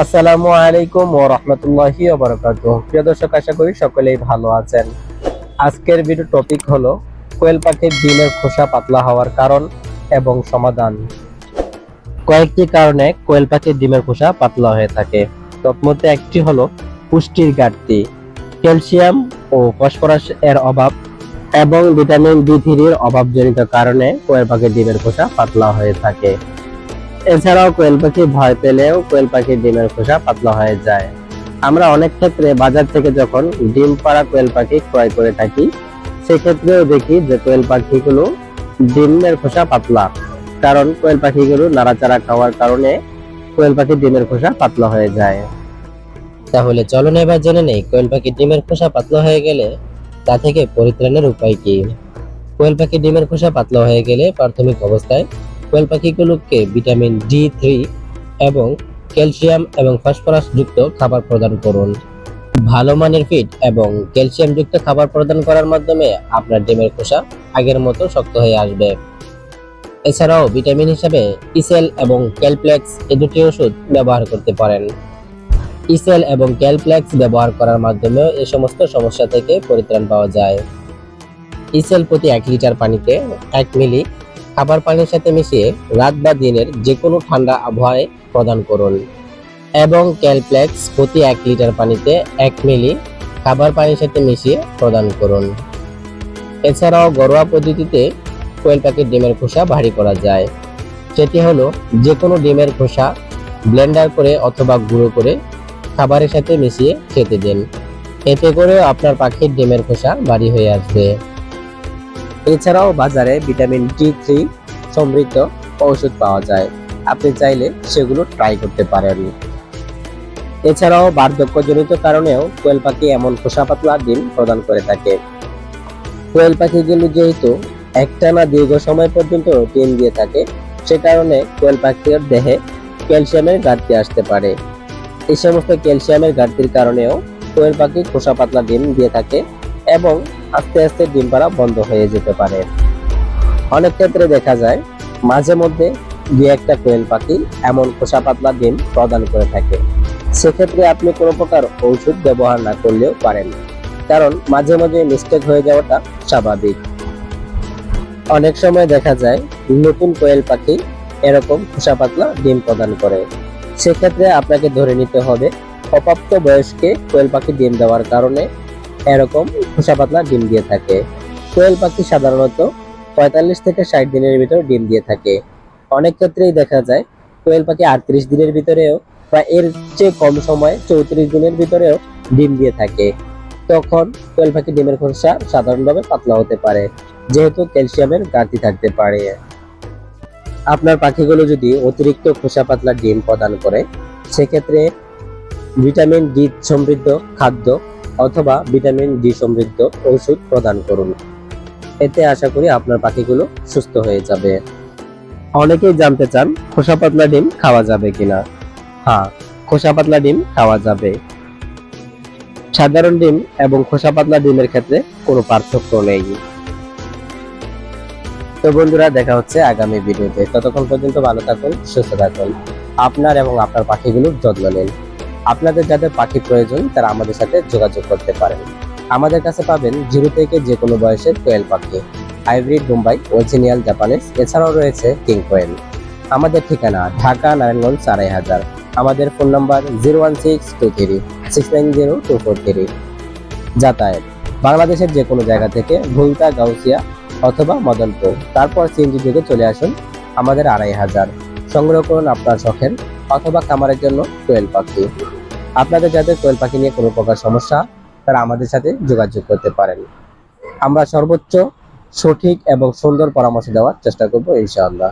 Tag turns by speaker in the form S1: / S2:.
S1: আসসালামু আলাইকুম ও রহমতুল্লাহি প্রিয় দর্শক, আশা করি সকলেই ভালো আছেন। আজকের ভিডিও টপিক হলো কোয়েল পাখির ডিমের খোসা পাতলা হওয়ার কারণ এবং সমাধান। কয়েকটি কারণে কোয়েল পাখির ডিমের খোসা পাতলা হয়ে থাকে। তন্মধ্যে একটি হলো পুষ্টির ঘাটতি, ক্যালসিয়াম ও ফসফরাস এর অভাব এবং ভিটামিন ডি থ্রির অভাবজনিত কারণে কোয়েল পাখির ডিমের খোসা পাতলা হয়ে থাকে। এছাড়াও কোয়েল পাখি ভয় পেলেও কোয়েল পাখির ডিমের খোসা পাতলা হয়ে যায়। আমরা অনেক ক্ষেত্রে বাজার থেকে যখন ডিম পাড়া কোয়েল পাখি ক্রয় করে থাকি, সেক্ষেত্রেও দেখি যে কোয়েল পাখিগুলো ডিমের খোসা পাতলা। কারণ কোয়েল পাখিগুলো নাড়াচাড়া খাওয়ার কারণে কোয়েল পাখির ডিমের খোসা পাতলা হয়ে যায়। তাহলে চলুন এবার জেনে নেই কোয়েল পাখির ডিমের খোসা পাতলা হয়ে গেলে তা থেকে পরিত্রাণের উপায় কি? কোয়েল পাখির ডিমের খোসা পাতলা হয়ে গেলে প্রাথমিক অবস্থায় কোয়েল পাখিগুলোকে ভিটামিন ডি থ্রি এবং ক্যালসিয়াম এবং ফসফরাস যুক্ত খাবার প্রদান করুন। ভালো মানের ফিড এবং ক্যালসিয়াম যুক্ত খাবার প্রদান করার মাধ্যমে আপনার ডিমের খোসা আগের মতো শক্ত হয়ে আসবে। এছাড়াও ভিটামিন হিসাবে ইসেল এবং ক্যালপ্লেক্স এ দুটি ওষুধ ব্যবহার করতে পারেন। ইসেল এবং ক্যালপ্লেক্স ব্যবহার করার মাধ্যমে এই সমস্ত সমস্যা থেকে পরিত্রাণ পাওয়া যায়। ইসেল প্রতি এক লিটার পানিতে এক মিলি খাবার পানির সাথে মিশিয়ে রাত বা দিনের যে কোনো ঠান্ডা আবহাওয়ায় প্রদান করুন। এবং ক্যালপ্লেক্স প্রতি এক লিটার পানিতে এক মিলি খাবার পানির সাথে মিশিয়ে প্রদান করুন। এছাড়াও ঘরোয়া পদ্ধতিতে কোয়েল পাখির ডিমের খোসা ভারী করা যায়। সেটি হলো যে কোনো ডিমের খোসা ব্লেন্ডার করে অথবা গুঁড়ো করে খাবারের সাথে মিশিয়ে খেতে দিন। এতে করে আপনার পাখির ডিমের খোসা ভারী হয়ে আসবে। এছাড়াও বাজারে ভিটামিন ডি থ্রি সমৃদ্ধ ঔষধ পাওয়া যায়। আপনি চাইলে সেগুলো ট্রাই করতে পারেন। এছাড়াও বার্ধক্যজনিত কারণেও কোয়েল পাখি এমন খোসা পাতলা ডিম প্রদান করে থাকে। কোয়েল পাখিগুলো যেহেতু একটানা দীর্ঘ সময় পর্যন্ত ডিম দিয়ে থাকে, সে কারণে কোয়েল পাখির দেহে ক্যালসিয়ামের ঘাটতি আসতে পারে। এই সমস্ত ক্যালসিয়ামের ঘাটতির কারণেও কোয়েল পাখি খোসা পাতলা ডিম দিয়ে থাকে এবং আস্তে আস্তে ডিম পাড়া বন্ধ হয়ে যেতে পারে। অনেক ক্ষেত্রে দেখা যায়, মাঝে মধ্যে দু একটা কোয়েল পাখি এমন খোসা পাতলা ডিম প্রদান করে থাকে। সেক্ষেত্রে আপনি কোনো প্রকার ঔষধ ব্যবহার না করলেও পারেন, কারণ মাঝে মাঝে মিস্টেক হয়ে যাওয়াটা স্বাভাবিক। অনেক সময় দেখা যায়, নতুন কোয়েল পাখি এরকম খোসা পাতলা ডিম প্রদান করে। সেক্ষেত্রে আপনাকে ধরে নিতে হবে, অপ্রাপ্ত বয়সকে কোয়েল পাখি ডিম দেওয়ার কারণে এরকম খোসা পাতলা ডিম দিয়ে থাকে। কোয়েল পাখি সাধারণত পঁয়তাল্লিশ থেকে ষাট দিনের ভিতর ডিম দিয়ে থাকে। অনেক ক্ষেত্রেই দেখা যায়, কোয়েল পাখি আটত্রিশ দিনের ভিতরেও বা এর চেয়ে কম সময় চৌত্রিশ দিনের ভিতরেও ডিম দিয়ে থাকে। তখন কোয়েল পাখি ডিমের খোসা সাধারণভাবে পাতলা হতে পারে, যেহেতু ক্যালসিয়ামের ঘাটতি থাকতে পারে। আপনার পাখিগুলো যদি অতিরিক্ত খোসা পাতলা ডিম প্রদান করে, সেক্ষেত্রে ভিটামিন ডি সমৃদ্ধ খাদ্য অথবা ভিটামিন ডি সমৃদ্ধ ওষুধ প্রদান করুন। এতে আশা করি আপনার পাখিগুলো সুস্থ হয়ে যাবে। অনেকেই জানতে চান, খোসা পাতলা ডিম খাওয়া যাবে কিনা? হ্যাঁ খোসা পাতলা ডিম খাওয়া যাবে। সাধারণ ডিম এবং খোসা পাতলা ডিমের ক্ষেত্রে কোনো পার্থক্য নেই। তো বন্ধুরা, দেখা হচ্ছে আগামী ভিডিওতে। ততক্ষণ পর্যন্ত ভালো থাকুন, সুস্থ থাকুন। আপনার এবং আপনার পাখিগুলোর যত্ন নিন। আপনাদের যাদের পাখি প্রয়োজন, তারা আমাদের সাথে যোগাযোগ করতে পারেন। আমাদের কাছে পাবেন জিরো থেকে যে কোনো বয়সের কোয়েল পাখি, হাইব্রিড মুম্বাই অরিজিনাল জাপানিজ, এছাড়াও রয়েছে কিং কোয়েল। আমাদের ঠিকানা ঢাকা নারায়ণগঞ্জ আড়াই হাজার। আমাদের phone number zero one six two three, six nine zero two four three. যাতায়াত, বাংলাদেশের যে কোনো জায়গা থেকে ভুলতা, গাউসিয়া অথবা মদনপুর। তারপর সিএনজি যুগে চলে আসুন আমাদের আড়াই হাজার। সংগ্রহ করুন আপনার শখের অথবা খামারের জন্য কোয়েল পাখি। আপনাদের যাদের কোয়েল পাখি নিয়ে কোনো প্রকার সমস্যা, তারা আমাদের সাথে যোগাযোগ করতে পারেন। আমরা সর্বোচ্চ সঠিক এবং সুন্দর পরামর্শ দেওয়ার চেষ্টা করব, ইনশাআল্লাহ।